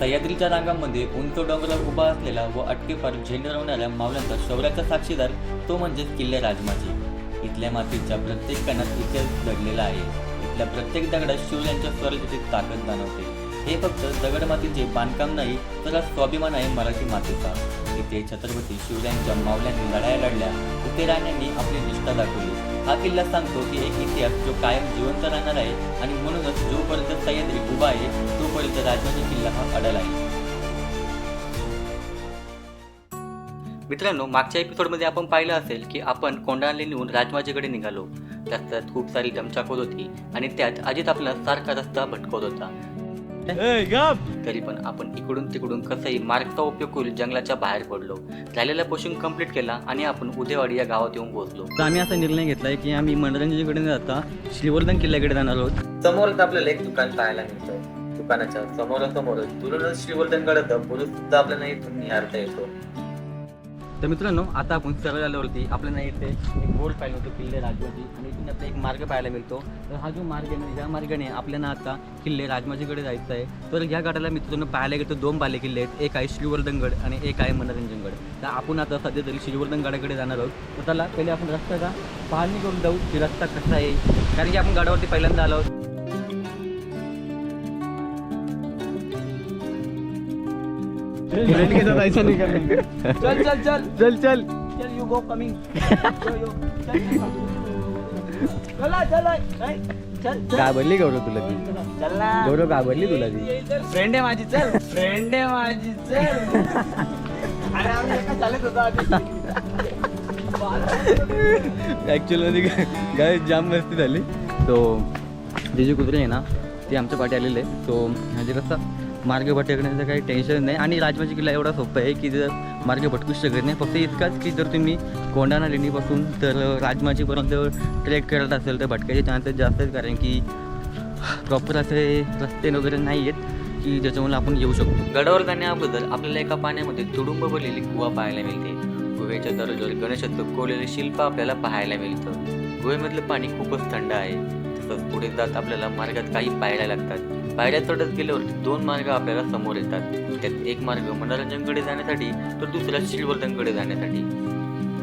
सह्याद्रीच्या रांगांमध्ये उंच डोंगरावर उभा असलेला व अटकेपार झेंडरवणाऱ्या मावळ्यांचा शौर्याचा साक्षीदार तो म्हणजेच किल्ले राजमाची इथल्या मातीच्या प्रत्येक कणात इतिहास दडलेला आहे. इथल्या प्रत्येक दगडात शिव यांच्या स्वराज्याची ताकद जाणवते. हे फक्त दगडमातीचे बांधकाम नाही तर स्वाभिमान आहे मराठी मातीचा. इथे छत्रपती शिवरायांच्या मावल्यांनी लढाया लढल्या इथे राण्यांनी आपली निष्ठा दाखवली. हा किल्ला सांगतो की एक इतिहास जो कायम जिवंत राहणार आहे आणि म्हणूनच जोपर्यंत सह्याद्री उभा आहे तोपर्यंत राजमाची किल्ला हा अडल आहे. मित्रांनो मागच्या एपिसोडमध्ये आपण पाहिलं असेल की आपण कोंडाले नेऊन राजमाजीकडे निघालो. रस्त्यात खूप सारी दमचाकोल होती आणि त्यात अजित आपला सारखा रस्ता भटकवत होता. तरी पण आपण इकडून तिकडून कसंही मार्गचा उपयोग करून जंगलाच्या बाहेर पडलो. राहिलेला पोषण कंप्लीट केला आणि आपण उदेवाडी या गावात येऊन पोहोचलो. तर आम्ही असा निर्णय घेतलाय की आम्ही मनोरंजनाकडे न जाता श्रीवर्धन किल्ल्याकडे जाणार आहोत. समोरच आपल्याला एक दुकान पाहायला मिळतं. दुकानाच्या समोरासमोरच दुरूनच श्रीवर्धन गडत पुरुष सुद्धा आपल्याला इथून निहारता येतो. तर मित्रांनो आता आपण सरळ आल्यावरती आपल्याला इथे एक बोर्ड पाहिलं होतं किल्ले राजमाजी आणि इथून आपला एक मार्ग पाहायला मिळतो. तर हा जो मार्ग आहे ना, मार्गाने आपल्याला आता किल्ले राजमाजीकडे जायचं आहे. तर या गडाला मित्रांनो पाहायला गेलं तर दोन बाले किल्ले आहेत. एक आहे श्रीवर्धनगड आणि एक आहे मनोरंजनगड. तर आपण आता सध्या तरी श्रीवर्धन गडाकडे जाणार आहोत. तर त्याला पहिले आपण रस्त्याचा पाहणी करून जाऊ की रस्ता कसा आहे. कारण की आपण गडावरती पहिल्यांदा आलो आहोत. फ्रेंड के साथ ऐसा नहीं करना चल चल चल चल चल चल यू गो कमिंग चला चला चल. घाबरली गौरव तुला ती. चल. ना गौरव घाबरली तुला ती. फ्रेंड आहे माझी चल. फ्रेंड आहे माझी चल. चालत होतो जाम मस्ती झाली. तो ते जे कुत्रे आहे ना ते आमच्या पाठी आलेले आहे तो म्हणजे कसं मार्ग भटकण्याचं काही टेन्शन नाही. आणि राजमाची किल्ला एवढा सोपा आहे की जर मार्ग भटकूच शकत नाही. फक्त इतकाच की जर तुम्ही कोंडाणा लेणीपासून तर राजमाचीपर्यंत ट्रेक करत असेल तर भटकायचे चान्सेस जास्त आहेत. कारण की प्रॉपर असे रस्ते वगैरे नाही आहेत की ज्याच्यामुळे आपण येऊ शकतो. गडावर जाण्याबद्दल आपल्याला एका पाण्यामध्ये तुडुंब भरलेली गुहा पाहायला मिळते. गुहेच्या दररोज गणेशाचं कोरलेले शिल्प आपल्याला पाहायला मिळतं. गुहेमधलं पाणी खूपच थंड आहे. तसंच पुढे जात आपल्याला मार्गात काही पायऱ्या लागतात. पायऱ्या चढत गेल्यावर दोन मार्ग आपल्याला समोर येतात. त्यात एक मार्ग मनोरंजनकडे जाण्यासाठी तर दुसरा श्रीवर्धनकडे जाण्यासाठी.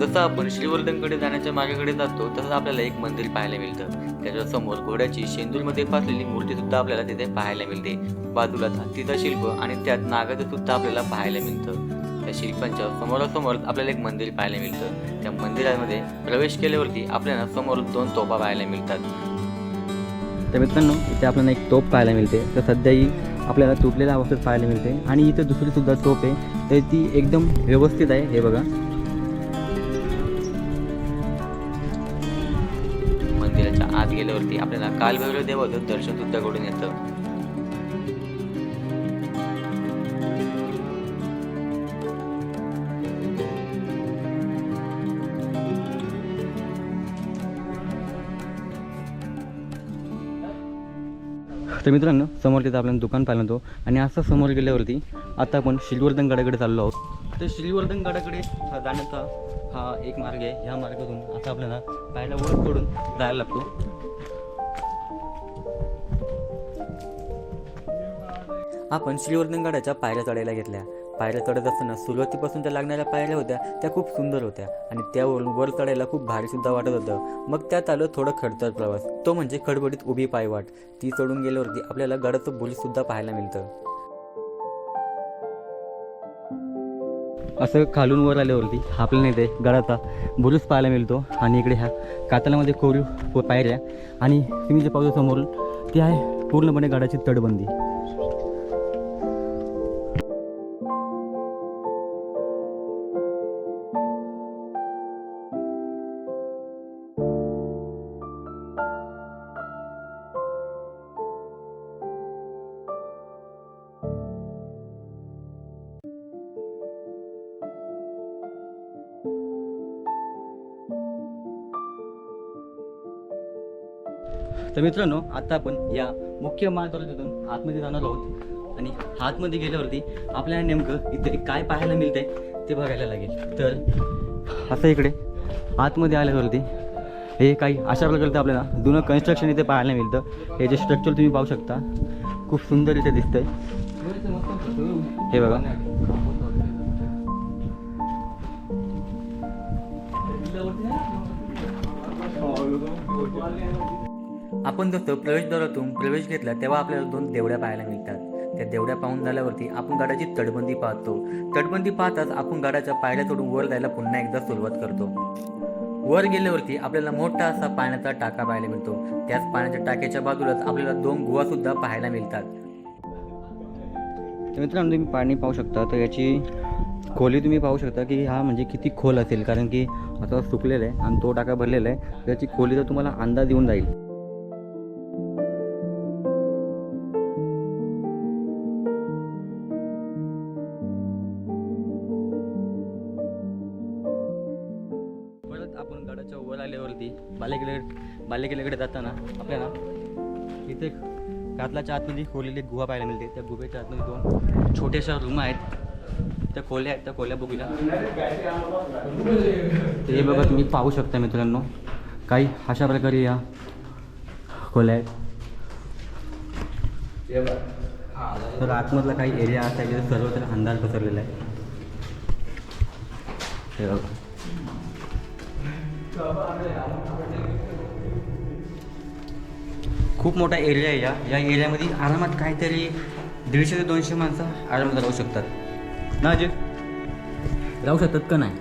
जसं आपण श्रीवर्धनकडे जाण्याच्या मार्गाकडे जातो तसंच आपल्याला एक मंदिर पाहायला मिळतं. त्याच्यासमोर घोड्याची शेंदूरमध्ये फासलेली मूर्ती सुद्धा आपल्याला तिथे पाहायला मिळते. बाजूला हत्तीचं शिल्प आणि त्यात नागाचं सुद्धा आपल्याला पाहायला मिळतं. त्या शिल्पांच्या समोरासमोर आपल्याला एक मंदिर पाहायला मिळतं. त्या मंदिरामध्ये प्रवेश केल्यावरती आपल्याला समोर दोन तोपा पाहायला मिळतात. तर मित्रांनो इथे आपल्याला एक तोप पाहायला मिळते. तर सध्या ही आपल्याला तुटलेल्या अवस्थेत पाहायला मिळते. आणि इथं दुसरी सुद्धा तोप आहे. तर ती एकदम व्यवस्थित आहे हे बघा. मंदिराच्या आत गेल्यावरती आपल्याला कालभैरव देवाचं दर्शन सुद्धा घडून येतं. तर मित्रांनो समोर तिथं आपल्याला दुकान पाहिलं होतो आणि असं समोर गेल्यावरती आता आपण श्रीवर्धन गडाकडे चाललो आहोत. तर श्रीवर्धन गडाकडे हा जाण्याचा हा एक मार्ग आहे. ह्या मार्गातून आता आपल्याला पायला वर पडून जायला लागतो. आपण श्रीवर्धन गडाच्या पायऱ्या चढायला घेतल्या. पायऱ्या चढत असताना सुरुवातीपासून त्या लागणाऱ्या पायऱ्या होत्या त्या खूप सुंदर होत्या. आणि त्यावरून वर चढायला खूप भारी सुद्धा वाटत होतं. मग त्यात आलं थोडं खडतर प्रवास. तो म्हणजे खडबडीत उभी पायवाट. ती चढून गेल्यावरती आपल्याला गडाचं बुल सुद्धा पाहायला मिळतं. असं खालून वर आल्यावरती आपल्याला इथे गडाचा बुरुज पाहायला मिळतो. आणि इकडे ह्या कातलामध्ये कोरीव पायऱ्या. आणि तुम्ही जे पाहतो समोर ती आहे पूर्णपणे गडाची तटबंदी. तर मित्रांनो आता आपण या मुख्य मार्गावरतून आतमध्ये जाणार आहोत. आणि आतमध्ये गेल्यावरती आपल्याला नेमकं इथे काय पाहायला मिळतंय ते बघायला लागेल. तर असं इकडे आतमध्ये आल्यावरती हे काही अशा प्रकारचं आपल्याला जुनं कन्स्ट्रक्शन इथे पाहायला मिळतं. हे जे स्ट्रक्चर तुम्ही पाहू शकता खूप सुंदर इथे दिसतंय. हे बघा. आपण जसं प्रवेशद्वारातून प्रवेश घेतला तेव्हा आपल्याला दोन देवड्या पाहायला मिळतात. त्या देवड्या पाहून झाल्यावरती आपण गडाची तटबंदी पाहतो. तटबंदी पाहताच आपण गडाच्या पायऱ्या तोडून वर जायला पुन्हा एकदा सुरुवात करतो. वर गेल्यावरती आपल्याला मोठा असा पाण्याचा टाका पाहायला मिळतो. त्याच पाण्याच्या टाक्याच्या बाजूलाच आपल्याला दोन गुहा सुद्धा पाहायला मिळतात. तर मित्रांनो तुम्ही पाणी पाहू शकता. तर याची खोली तुम्ही पाहू शकता की हा म्हणजे किती खोल असेल. कारण की आता सुकलेला आहे आणि तो टाका भरलेला आहे. त्याची खोली तर तुम्हाला अंदाज येऊन जाईल. आल्यावरती बालेकिल्ले जाताना आपल्याला इथे कातलाच्या आतमध्ये खोलेली गुहा पाहायला मिळते. त्या गुहेच्या आतमध्ये दोन छोट्याशा रूम आहेत. त्या खोल्या आहेत त्या खोल्या बघूया. ते हे बघा तुम्ही पाहू शकता मित्रांनो. काही अशा प्रकारे या खोल्या आहेत. तर आतमधला काही एरिया असा आहे जिथे सर्वत्र अंधार पसरलेला आहे. हे बघा. खूप मोठा एरिया आहे या. या एरियामध्ये आरामात काहीतरी दीडशे ते दोनशे माणसं आरामात राहू शकतात. ना अजय? राहू शकतात का नाही?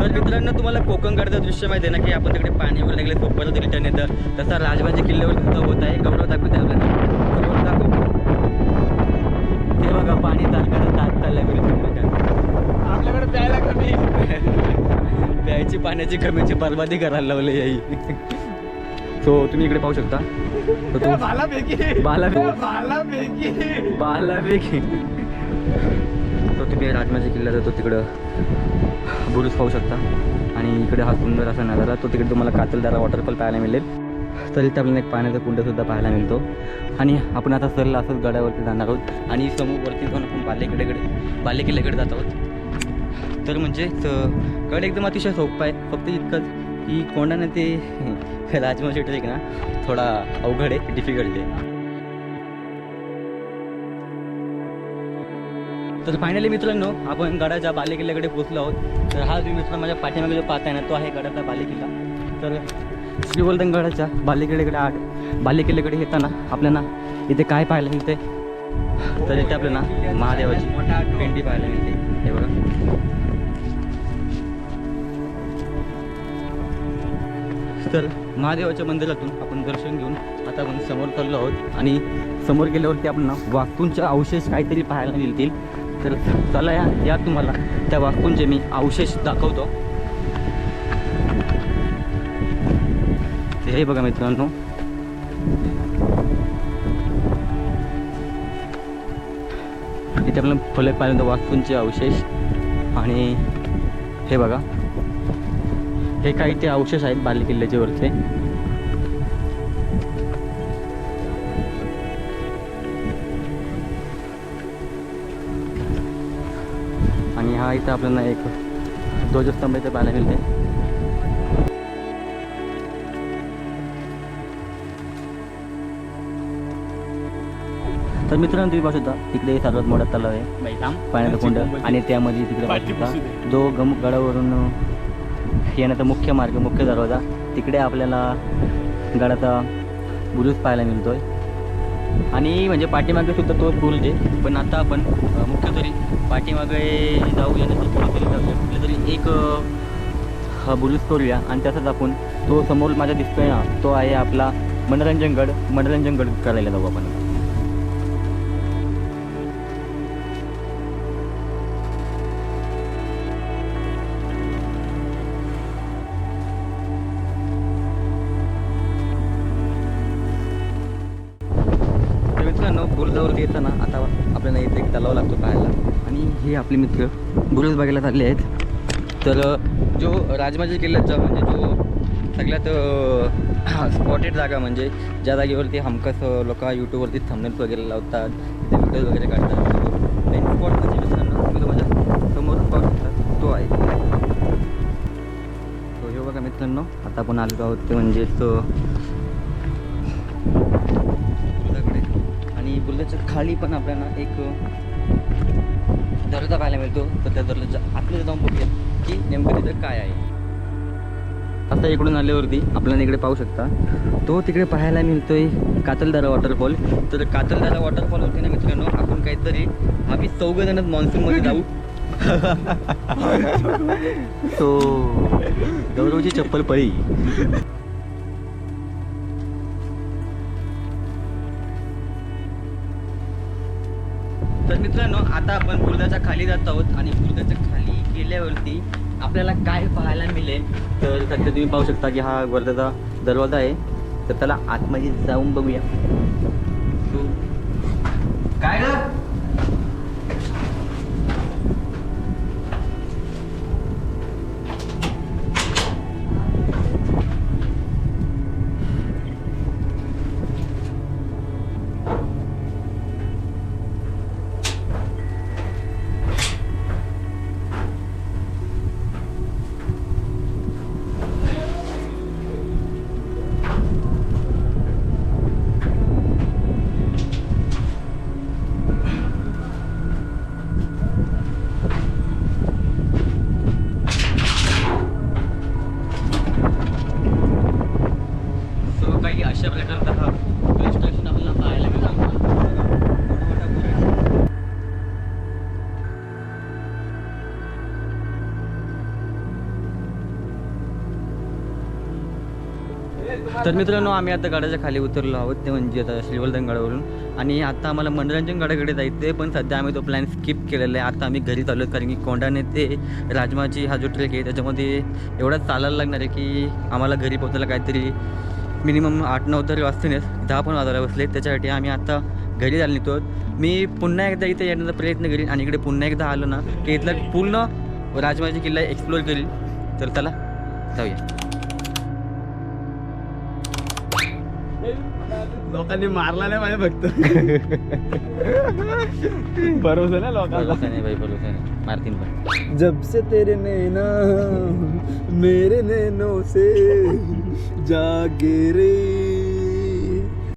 तर मित्रांनो तुम्हाला कोकणकडचं दृश्य माहिती आहे ना की आपण तिकडे पाणी वगैरे लागले खूप रिटर्न येतं. तसा राजबाजी किल्ल्यावर सुद्धा होत आहे. गौरव दाखवते आपल्याला. गौरव दाखव. ते बघा पाणी तालकाचं तात चाललं आपल्याकडे प्यायला कमी प्यायची पाण्याची कमीची बरबादी करायला लावली याई सो तुम्ही इकडे पाहू शकता. बाला बालापैकी तो तुम्ही राजमाची किल्ला जातो तिकडं बुरुज पाहू शकता. आणि इकडे हा सुंदर असा नजारा तो तिकडे तुम्हाला कातलदारा वॉटरफॉल पाहायला मिळेल. तर इथे आपल्याला एक पाण्याचा कुंडसुद्धा पाहायला मिळतो. आणि आपण आता सरला असंच गडावरती जाणार आहोत. आणि समोरवरती जाऊन आपण बालेकिल्ल्याकडे बालेकिल्ल्याकडे जात आहोत. तर म्हणजे त- गड एकदम अतिशय सोपं आहे. फक्त इतकंच की कोणाने ते राजमाची ट्रेक ना थोडा अवघड आहे डिफिकल्ट आहे. तर फायनली मित्रांनो आपण गडाच्या बालेकिल्ल्याकडे पोहोचलो आहोत. तर हा तुम्ही मित्र माझ्या पाठीमागे जो पाहताय ना तो आहे गडाचा बालेकिल्ला. तर श्रीवर्धन गडाच्या बालेकिल्ल्याकडे आठ बालेकिल्ल्याकडे येताना आपल्याला इथे काय पाहायला मिळते तर इथे आपल्याला महादेवाची पेंडी पाहायला मिळते. हे बघा. तर महादेवाच्या मंदिरातून आपण दर्शन घेऊन आता आपण समोर चाललो आहोत. आणि समोर गेल्यावरती आपण ना वास्तूंचे अवशेष काहीतरी पाहायला मिळतील. तर चला या या तुम्हाला त्या वास्तूंचे मी अवशेष दाखवतो. हे बघा मित्रांनो. इथे आपल्याला फुले पाहिलं वास्तूंचे अवशेष आणि हे बघा. हे काही ते अवशेष आहेत बाले किल्ल्याचे वरचे? आणि हा इथं आपल्याला एक ध्वजस्तंभ इथे पाहायला मिळते तर मित्रांनो तुम्ही पाहू शकता तिकडे सर्वात मोठा तलाव आहे पाण्याचा कुंड. आणि त्यामध्ये तिकडे जो गम गडावरून येण्याचा मुख्य मार्ग मुख्य दरवाजा. तिकडे आपल्याला गडाचा बुरुज पाहायला मिळतोय. आणि म्हणजे पाठीमागे सुद्धा तोच बुरुज आहे पण आता आपण मुख्यतरी मुख्य तरी पाठीमागे जाऊ यानंतर कुठेतरी तरी जाऊया. एक हा बुरुज करूया आणि तसंच आपण तो समोर माझा दिसतोय ना तो आहे आपला मनोरंजनगड मनोरंजनगड करायला जाऊ आपण. मित्रांनो येताना आता आपल्याला इथे एक तलाव लागतो पाहायला. आणि हे आपले मित्र बुरुज बघायला चालले आहेत. तर जो राजमाजी किल्ल्याचा म्हणजे जो सगळ्यात स्पॉटेड जागा म्हणजे ज्या जागेवरती हमखास लोक यूट्यूबवरती थंबनेल्स वगैरे लावतात तिथे व्हिडिओज वगैरे काढतात. मेन स्पॉट म्हणजे मित्रांनो तुम्ही तो माझ्या समोरून पाहू शकता तो आहे. तो हे बघा मित्रांनो आता आपण आलो आहोत ते म्हणजे आणि खाली पण आपल्याला एक दर्जा पाहायला मिळतो. तर त्या दर्जाच्या आतमध्ये जाऊन बघूया की नेमकं तिथं काय आहे. आता इकडून आल्यावरती आपल्याला इकडे पाहू शकता. तो तिकडे पाहायला मिळतोय कातलदारा वॉटरफॉल तर कातलदारा वॉटरफॉल होते ना मित्रांनो आपण काहीतरी आम्ही चौघ जण मान्सूनमध्ये जाऊ. तो गौरवची चप्पल पळी. तर मित्रांनो आता आपण बुर्दाच्या खाली जात आहोत आणि बुर्दाच्या खाली गेल्यावरती आपल्याला काय पाहायला मिळेल? तर सध्या तुम्ही पाहू शकता की हा वर्धाचा दरवाजा आहे. तर त्याला आतमध्ये जाऊन बघूया. So, काय तर मित्रांनो आम्ही आता गाड्याच्या खाली उतरलो आहोत. ते म्हणजे आता श्रीवर्धन गडावरून आणि आता आम्हाला मनोरंजन गडाकडे जायचं आहे पण सध्या आम्ही तो प्लॅन स्किप केलेला आहे. आता आम्ही घरी चाललो कारण की कोंडाने ते राजमाची हा जो ट्रेक आहे त्याच्यामध्ये एवढा चालायला लागणार आहे की आम्हाला घरी पोहोचायला काहीतरी मिनिमम आठ नऊ तरी वाजतीनच दहा पण वाजायला बसले त्याच्यासाठी आम्ही आता घरी जायला निघतो मी पुन्हा एकदा इथे येण्याचा प्रयत्न करीन. आणि इकडे पुन्हा एकदा आलो ना की इथला पूर्ण राजमाची किल्ला एक्सप्लोर करील तर चला जाऊया. लोकांनी मारला नाही माझ्या फक्त. भरोसा ना लोकांना भरोसा नाही भाई भरोसा नाही. मारतीन पण. जब से तेरे नैना मेरे नैनों से जागे रे